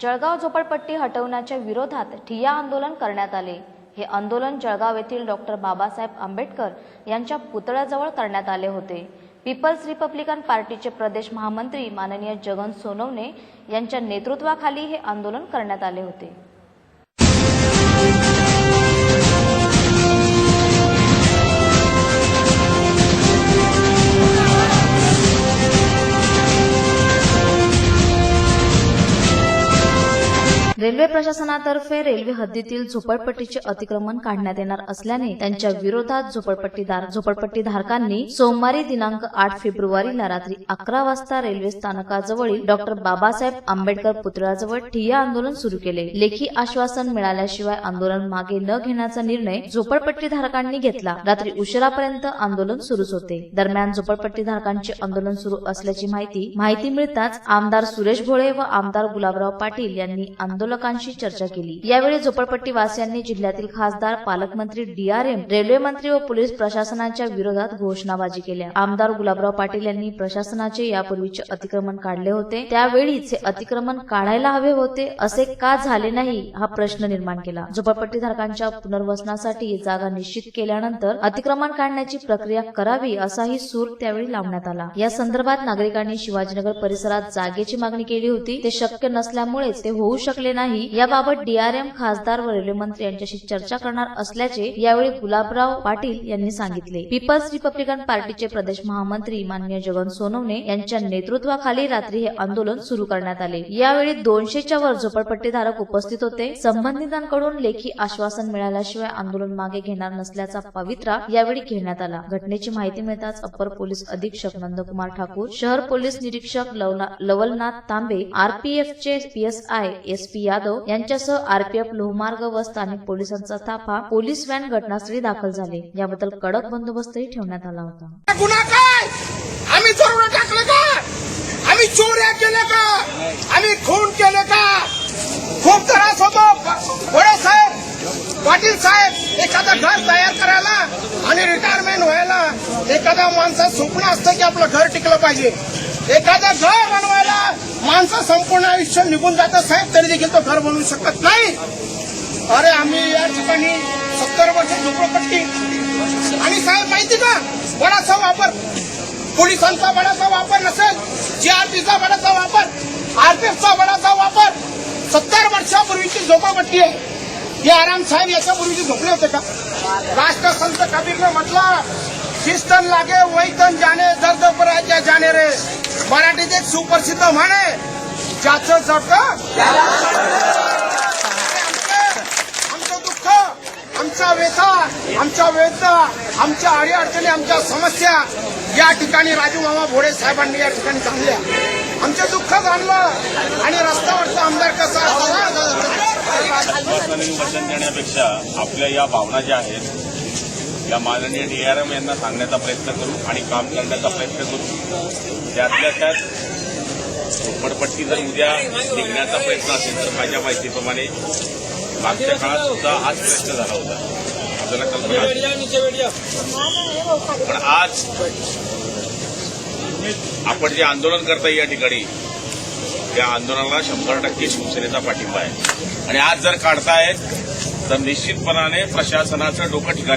जळगाव झोपडपट्टी हटवण्याच्या विरोधात ठिय्या आंदोलन करण्यात आले. हे आंदोलन जळगाव येथील डॉक्टर बाबासाहेब आंबेडकर यांच्या पुतळ्याजवळ करण्यात आले होते. पीपल्स रिपब्लिकन पार्टीचे प्रदेश महामंत्री माननीय जगन सोनवणे यांच्या नेतृत्वाखाली हे आंदोलन करण्यात आले होते. रेल्वे प्रशासनातर्फे रेल्वे हद्दीतील झोपडपट्टीचे अतिक्रमण काढण्यात येणार असल्याने त्यांच्या विरोधात झोपडपट्टीदार झोपडपट्टीधारकांनी सोमवारी दिनांक आठ फेब्रुवारीला रात्री अकरा वाजता रेल्वे स्थानकाजवळील डॉक्टर बाबासाहेब आंबेडकर पुतळ्याजवळ ठिय्या आंदोलन सुरू केले. लेखी आश्वासन मिळाल्याशिवाय आंदोलन मागे न घेण्याचा निर्णय झोपडपट्टीधारकांनी घेतला. रात्री उशिरापर्यंत आंदोलन सुरूच होते. दरम्यान झोपडपट्टीधारकांचे आंदोलन सुरू असल्याची माहिती माहिती मिळताच आमदार सुरेश भोळे व आमदार गुलाबराव पाटील यांनी आंदोलकांशी चर्चा केली. यावेळी झोपडपट्टी वासियांनी जिल्ह्यातील खासदार पालकमंत्री डीआरएम रेल्वे मंत्री व पोलीस प्रशासनाच्या विरोधात घोषणाबाजी केल्या. आमदार गुलाबराव पाटील यांनी प्रशासनाचे यापूर्वीचे अतिक्रमण काढले होते. त्यावेळीच हे अतिक्रमण काढायला हवे होते असे का झाले नाही हा प्रश्न निर्माण केला. झोपडपट्टी धारकांच्या पुनर्वसनासाठी जागा निश्चित केल्यानंतर अतिक्रमण काढण्याची प्रक्रिया करावी असाही सूर त्यावेळी लावण्यात आला. या संदर्भात नागरिकांनी शिवाजीनगर परिसरात जागेची मागणी केली होती. ते शक्य नसल्यामुळेच ते होऊ शकले नाही याबाबत डीआरएम खासदार व रेल्वे मंत्री यांच्याशी चर्चा करणार असल्याचे यावेळी गुलाबराव पाटील यांनी सांगितले. पीपल्स रिपब्लिकन पार्टीचे प्रदेश महामंत्री माननीय जगन सोनवणे यांच्या नेतृत्वाखाली रात्री हे आंदोलन सुरू करण्यात आले. यावेळी दोनशेच्या वर झोपडपट्टीधारक उपस्थित होते. संबंधितांकडून लेखी आश्वासन मिळाल्याशिवाय आंदोलन मागे घेणार नसल्याचा पवित्रा यावेळी घेण्यात आला. घटनेची माहिती मिळताच अप्पर पोलीस अधीक्षक नंदकुमार ठाकूर शहर पोलीस निरीक्षक लवलनाथ तांबे आरपीएफचे पीएसआय एस पी यादव यांच्यासह आरपीएफ लोहमार्ग व स्थानिक पोलिसांचा ताफा पोलीस व्हॅन घटनास्थळी दाखल झाले. याबद्दल कडक बंदोबस्तही ठेवण्यात आला होता. गुन्हा काय? आम्ही चोरून टाकलं का आम्ही चोऱ्या केल्या का? आम्ही खून केले का? खूप त्रास एखाद्या माणसाचं स्वप्न असतं की आपलं घर टिकलं पाहिजे. एखादं घर बनवायला माणसं संपूर्ण आयुष्य निघून जातं. साहेब तरी देखील तो घर बनवू शकत नाही. अरे आम्ही या ठिकाणी सत्तर वर्ष झोपडपट्टी. आणि साहेब माहिती का? बडाचा वापर. पोलिसांचा बडाचा वापर नसेल जीआरपीचा बडाचा वापर आरपीएफचा बडाचा वापर. सत्तर वर्षापूर्वीची झोपडपट्टी आहे. हे आराम साहेब याच्यापूर्वीची झोपले होते का? राष्ट्रसंत कबीरने म्हटलं शिस्तन लागे वैतन जाणे दर्द पराच्या जाणे रे मराठीत एक सुप्रसिद्ध म्हणे ज्याचं जडत आमचं दुःख आमचा व्यथा आमच्या वेदना आमच्या अडीअडचणी आमच्या समस्या या ठिकाणी राजू मामा भोडे साहेबांनी या ठिकाणी सांगल्या आमचं दुःख जाणलं आणि रस्त्यावरचा आमदार कसा वचन देण्यापेक्षा आपल्या या भावना ज्या आहेत या माननीय डीआरएम यांना सांगण्याचा प्रयत्न करू आणि काम करण्याचा प्रयत्न करू. त्यातल्या त्यात झोपडपट्टी जर उद्या निघण्याचा प्रयत्न असेल तर माझ्या माहितीप्रमाणे मागच्या काळात सुद्धा हाच प्रयत्न झाला होता. आपल्याला कल्पना पण आज आपण जे आंदोलन करताय या ठिकाणी त्या आंदोलनाला शंभर टक्के शिवसेनेचा पाठिंबा आहे. आणि आज जर काढतायत तर निश्चितपणाने प्रशासनाचं डोकं ठिकाणी